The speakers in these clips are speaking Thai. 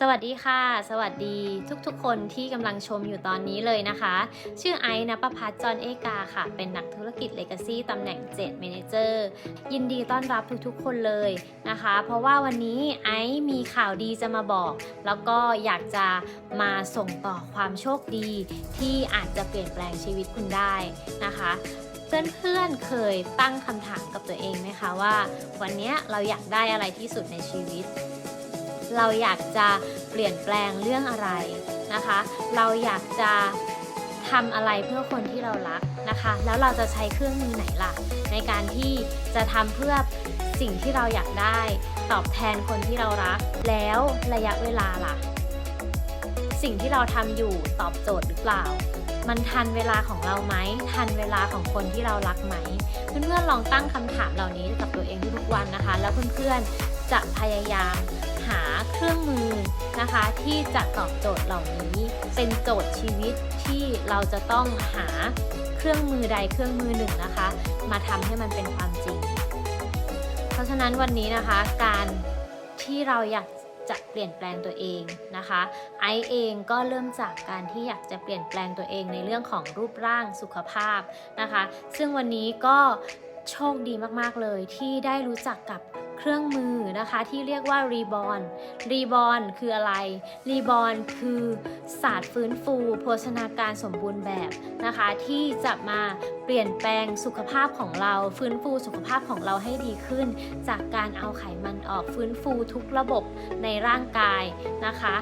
สวัสดีค่ะ สวัสดีทุกๆ คนที่กำลังชมอยู่ตอนนี้เลยนะคะ ชื่อไอซ์นภพัฒน์จรเอกาค่ะ เป็นนักธุรกิจ Legacy ตำแหน่ง7 Manager ยินดีต้อนรับทุกๆ คนเลยนะคะ เพราะว่าวันนี้ไอซ์มีข่าวดีจะมาบอก แล้วก็อยากจะมาส่งต่อความโชคดี ที่อาจจะเปลี่ยนแปลงชีวิตคุณได้นะคะเพื่อนๆ เคยตั้งคำถามกับตัวเองไหมคะว่า วันนี้เราอยากได้อะไรที่สุดในชีวิต เราอยากจะเปลี่ยนแปลงเรื่องอะไรนะคะ เราอยากจะทำอะไรเพื่อคนที่เรารักนะคะ แล้วเราจะใช้เครื่องมือไหนล่ะ ในการที่จะทำเพื่อสิ่งที่เราอยากได้ ตอบแทนคนที่เรารัก แล้วระยะเวลาล่ะ สิ่งที่เราทำอยู่ตอบโจทย์หรือเปล่า มันทันเวลาของเราไหม ทันเวลาของคนที่เรารักไหม เพื่อนๆลองตั้งคำถามเหล่านี้กับตัวเองทุกๆวันนะคะ แล้วเพื่อนๆจะพยายาม หาเครื่องมือนะคะ ที่จะตอบโจทย์เหล่านี้ เป็นโจทย์ชีวิตที่เราจะต้องหาเครื่องมือใดเครื่องมือหนึ่งนะคะ มาทำให้มันเป็นความจริง เพราะฉะนั้นวันนี้นะคะการที่เราอยากจะเปลี่ยนแปลงตัวเองนะคะ ไอซ์เองก็เริ่มจากการที่อยากจะเปลี่ยนแปลงตัวเองในเรื่องของรูปร่างสุขภาพนะคะ ซึ่งวันนี้ก็โชคดีมาก ๆ เลยที่ได้รู้จักกับ เครื่องมือนะคะที่เรียกว่ารีบอนรีบอนคืออะไร รีบอนคือศาสตร์ฟื้นฟูโภชนาการสมบูรณ์แบบนะคะ ที่จะมาเปลี่ยนแปลงสุขภาพของเรา ฟื้นฟูสุขภาพของเราให้ดีขึ้น จากการเอาไขมันออกฟื้นฟูทุกระบบในร่างกายนะคะ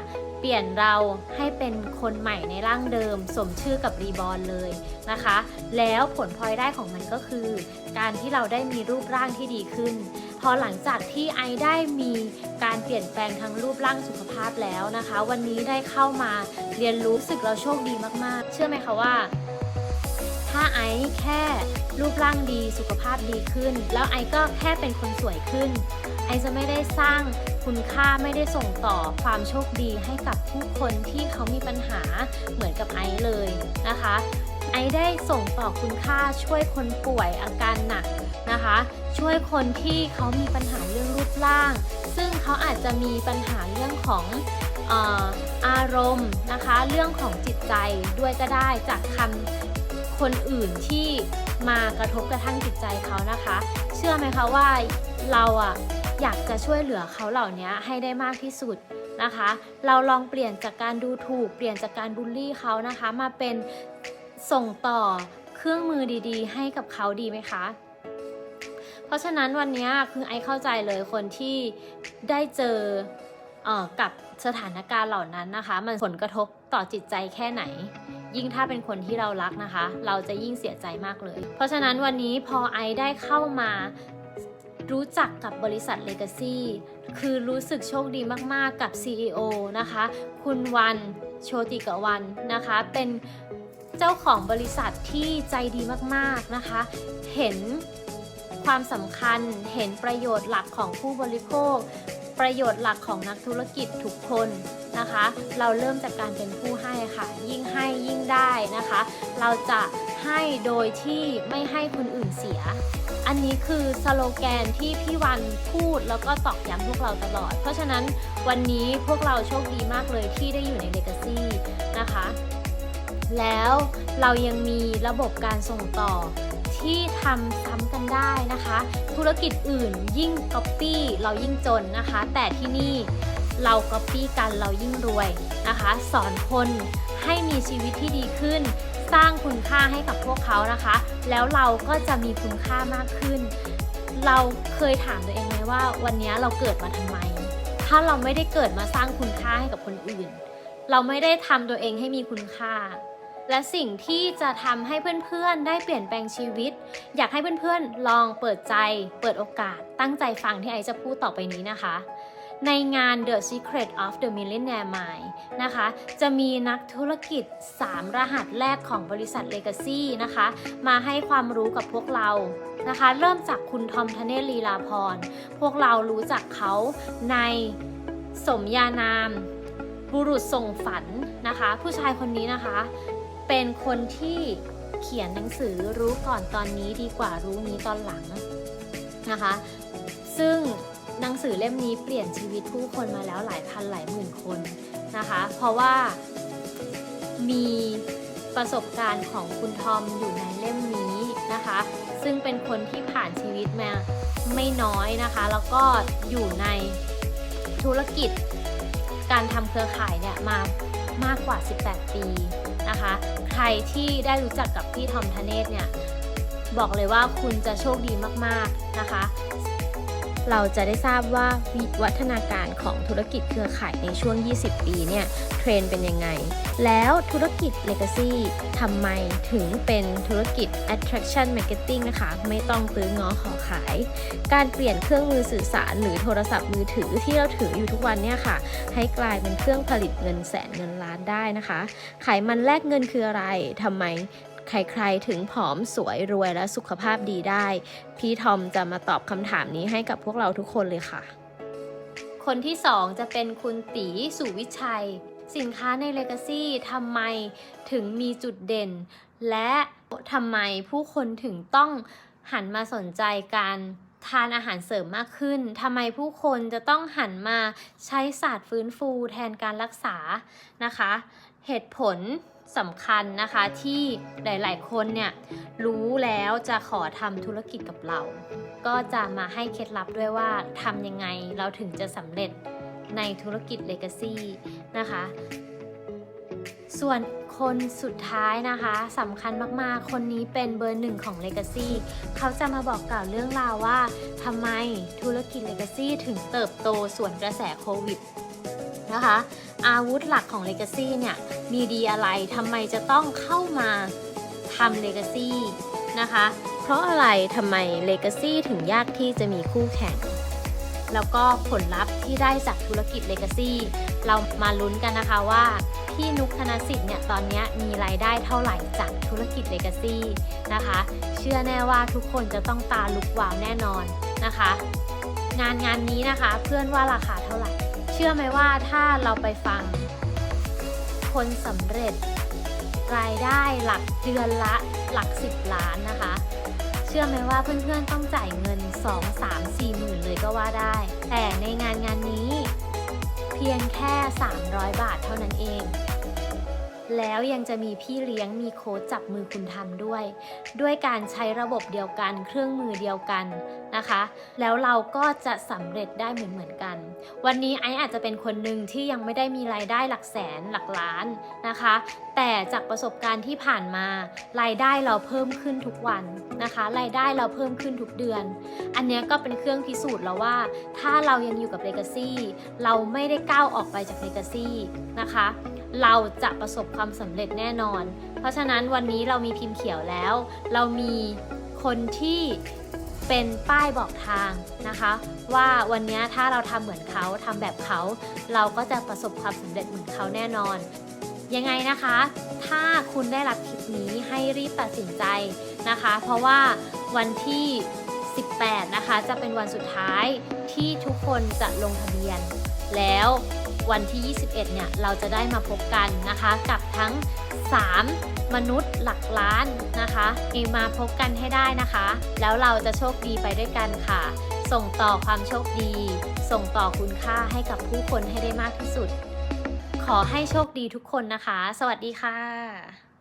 เปลี่ยนเราให้เป็นคนใหม่ในร่างเดิม สมชื่อกับรีบอ r เลยนะคะ แล้วผลพลอยได้ของมันก็คือ การที่เราได้มีรูปร่างที่ดีขึ้น พอหลังจากที่ไอได้มีการเปลี่ยนแปลงทางรูปร่างสุขภาพแล้วนะคะ วันนี้ได้เข้ามาเรียนรู้สึกเราโชคดีมากๆ เชื่อไหมคะว่า ถ้าไอแค่ รูปร่างดีสุขภาพดีขึ้น แล้วไอก็แค่เป็นคนสวยขึ้น ไอจะไม่ได้สร้างคุณค่าไม่ได้ส่งต่อความโชคดีให้กับผู้คนที่เขามีปัญหาเหมือนกับไอเลยนะคะ ไอได้ส่งต่อคุณค่าช่วยคนป่วยอาการหนักนะคะ ช่วยคนที่เขามีปัญหาเรื่องรูปร่าง ซึ่งเขาอาจจะมีปัญหาเรื่องของเอ่ออารมณ์นะคะ เรื่องของจิตใจด้วยก็ได้จากคำคนอื่นที่ มากระทบกระทั่งจิตใจเขานะคะ เชื่อไหมคะว่าเราอะอยากจะช่วยเหลือเขาเหล่านี้ให้ได้มากที่สุดนะคะ เราลองเปลี่ยนจากการดูถูก เปลี่ยนจากการบูลลี่เขานะคะ มาเป็นส่งต่อเครื่องมือดีๆ ให้กับเขาดีไหมคะ เพราะฉะนั้นวันนี้คือไอเข้าใจเลยคนที่ได้เจอเออกับสถานการณ์เหล่านั้นนะคะ มันผลกระทบต่อจิตใจแค่ไหน ยิ่งถ้าเป็นคนที่เรารักนะคะ เราจะยิ่งเสียใจมากเลย เพราะฉะนั้นวันนี้พอไอได้เข้ามารู้จักกับบริษัท Legacy คือรู้สึกโชคดีมาก ๆ กับ CEO นะคะ คุณวันโชติกวันนะคะ เป็นเจ้าของบริษัทที่ใจดีมาก ๆ นะคะ เห็นความสำคัญ เห็นประโยชน์หลักของผู้บริโภค ประโยชน์หลักของนักธุรกิจทุกคนนะคะ เราเริ่มจากการเป็นผู้ให้ค่ะ ยิ่งให้ยิ่ง นะคะ เราจะให้โดยที่ไม่ให้คนอื่นเสีย อันนี้คือสโลแกนที่พี่วันพูดแล้วก็ตอกย้ำพวกเราตลอด เพราะฉะนั้นวันนี้พวกเราโชคดีมากเลยที่ได้อยู่ใน Legacy นะคะ แล้วเรายังมีระบบการส่งต่อที่ทำซ้ำกันได้นะคะ ธุรกิจอื่นยิ่งก๊อปปี้เรายิ่งจนนะคะ แต่ที่นี่เราก๊อปปี้กันเรายิ่งรวยนะคะ สอนคน ให้มีชีวิตที่ดีขึ้น สร้างคุณค่าให้กับพวกเขานะคะ แล้วเราก็จะมีคุณค่ามากขึ้น เราเคยถามตัวเองไหมว่า วันนี้เราเกิดมาทำไม ถ้าเราไม่ได้เกิดมาสร้างคุณค่าให้กับคนอื่น เราไม่ได้ทำตัวเองให้มีคุณค่าและสิ่งที่จะทำให้เพื่อนๆ ได้เปลี่ยนแปลงชีวิต อยากให้เพื่อนๆ ลองเปิดใจ เปิดโอกาส ตั้งใจฟังที่ไอจะพูดต่อไปนี้นะคะ ในงาน The Secret of the Millionaire Mind นะคะ จะมีนักธุรกิจ 3 รหัสแรกของบริษัท Legacy นะคะ มาให้ความรู้กับพวกเรานะคะ เริ่มจากคุณทอมทเนศลีลาพร พวกเรารู้จักเขาในสมญานาม บุรุษส่งฝันนะคะ ผู้ชายคนนี้นะคะ เป็นคนที่เขียนหนังสือรู้ก่อนตอนนี้ดีกว่ารู้นี้ตอนหลังนะคะ ซึ่ง หนังสือเล่มนี้เปลี่ยนชีวิตผู้คนมาแล้วหลายพันหลายหมื่นคนนะคะ เพราะว่ามีประสบการณ์ของคุณทอมอยู่ในเล่มนี้นะคะ ซึ่งเป็นคนที่ผ่านชีวิตมาไม่น้อยนะคะ แล้วก็อยู่ในธุรกิจการทำเครือข่ายเนี่ยมามากกว่า 18 ปีนะคะ ใครที่ได้รู้จักกับพี่ทอมทเนศเนี่ย บอกเลยว่าคุณจะโชคดีมากๆนะคะ เราจะได้ทราบว่าวิวัฒนาการของธุรกิจเครือข่ายในช่วง 20 ปีเนี่ยเทรนเป็นยังไง แล้วธุรกิจ Legacy ทำไมถึงเป็นธุรกิจ Attraction Marketing นะคะ ไม่ต้องตื้องอขอขาย การเปลี่ยนเครื่องมือสื่อสารหรือโทรศัพท์มือถือที่เราถืออยู่ทุกวันเนี่ยค่ะ ให้กลายเป็นเครื่องผลิตเงินแสนเงินล้านได้นะคะ ไขมันแลกเงินคืออะไรทำไม ใครๆถึงผอมสวยรวยและสุขภาพดีได้ พี่ทอมจะมาตอบคำถามนี้ให้กับพวกเราทุกคนเลยค่ะ คนที่สองจะเป็นคุณตีสุวิชัย สินค้าใน Legacy ทำไมถึงมีจุดเด่น และทำไมผู้คนถึงต้องหันมาสนใจการทานอาหารเสริมมากขึ้น ทำไมผู้คนจะต้องหันมาใช้ศาสตร์ฟื้นฟูแทนการรักษานะคะ เหตุผล สำคัญนะคะที่หลาย ๆ คนเนี่ยรู้แล้วจะขอทำธุรกิจกับเรา ก็จะมาให้เคล็ดลับด้วยว่าทำยังไงเราถึงจะสำเร็จในธุรกิจ Legacy นะคะ ส่วนคนสุดท้ายนะคะสำคัญมาก ๆ คนนี้เป็นเบอร์หนึ่งของ Legacy เขาจะมาบอกกล่าวเรื่องราวว่าทำไมธุรกิจ Legacy ถึงเติบโตส่วนกระแสโควิด นะคะ อาวุธหลักของ Legacy เนี่ยมีดีอะไรทำไมจะต้องเข้ามาทำ Legacy นะคะ เพราะอะไรทำไม Legacy ถึงยากที่จะมีคู่แข่ง แล้วก็ผลลัพธ์ที่ได้จากธุรกิจ Legacy เรามาลุ้นกันนะคะว่าพี่นุกธนสิทธิ์เนี่ยตอนนี้มีรายได้เท่าไหร่จากธุรกิจ Legacy นะคะ เชื่อแน่ว่าทุกคนจะต้องตาลุกวาวแน่นอนนะคะ งานงานนี้นะคะเพื่อนว่าราคาเท่าไหร่ ชื่อไหมว่าถ้าเราไปฟัง คนสำเร็จ รายได้หลักเดือนละหลัก 10 ล้านนะคะ เชื่อไหมว่าเพื่อนๆต้องจ่ายเงิน 2 3 4หมื่นเลยก็ว่าได้ แต่ในงานงานนี้ เพียงแค่ 300 บาทเท่านั้นเองแล้วยังจะมีพี่เลี้ยงมีโค้ชจับมือคุณทำด้วย ด้วยการใช้ระบบเดียวกัน เครื่องมือเดียวกัน นะคะ แล้วเราก็จะสำเร็จได้เหมือนเหมือนๆกัน วันนี้ไออาจจะเป็นคนหนึ่งที่ยังไม่ได้มีรายได้หลักแสนหลักล้านนะคะ แต่จากประสบการณ์ที่ผ่านมารายได้เราเพิ่มขึ้นทุกวันนะคะรายได้เราเพิ่มขึ้นทุกเดือน อันนี้ก็เป็นเครื่องพิสูจน์แล้วว่า ถ้าเรายังอยู่กับ Legacy เราไม่ได้ก้าวออกไปจาก Legacy นะคะเราจะประสบความสำเร็จแน่นอน เพราะฉะนั้นวันนี้เรามีพิมพ์เขียวแล้ว เรามีคนที่ เป็นป้ายบอกทางนะคะ ว่าวันนี้ถ้าเราทำเหมือนเขาทำแบบเขา เราก็จะประสบความสำเร็จเหมือนเขาแน่นอน ยังไงนะคะ ถ้าคุณได้รับคลิปนี้ให้รีบตัดสินใจนะคะ เพราะว่าวันที่ 18 นะคะ จะเป็นวันสุดท้ายที่ทุกคนจะลงทะเบียน แล้ววันที่ 21 เนี่ย เราจะได้มาพบกันนะคะ กับทั้ง 3 มนุษย์หลักล้านนะคะมาพบกันให้ได้นะคะ แล้วเราจะโชคดีไปด้วยกันค่ะ ส่งต่อความโชคดี ส่งต่อคุณค่าให้กับผู้คนให้ได้มากที่สุด ขอให้โชคดีทุกคนนะคะ สวัสดีค่ะ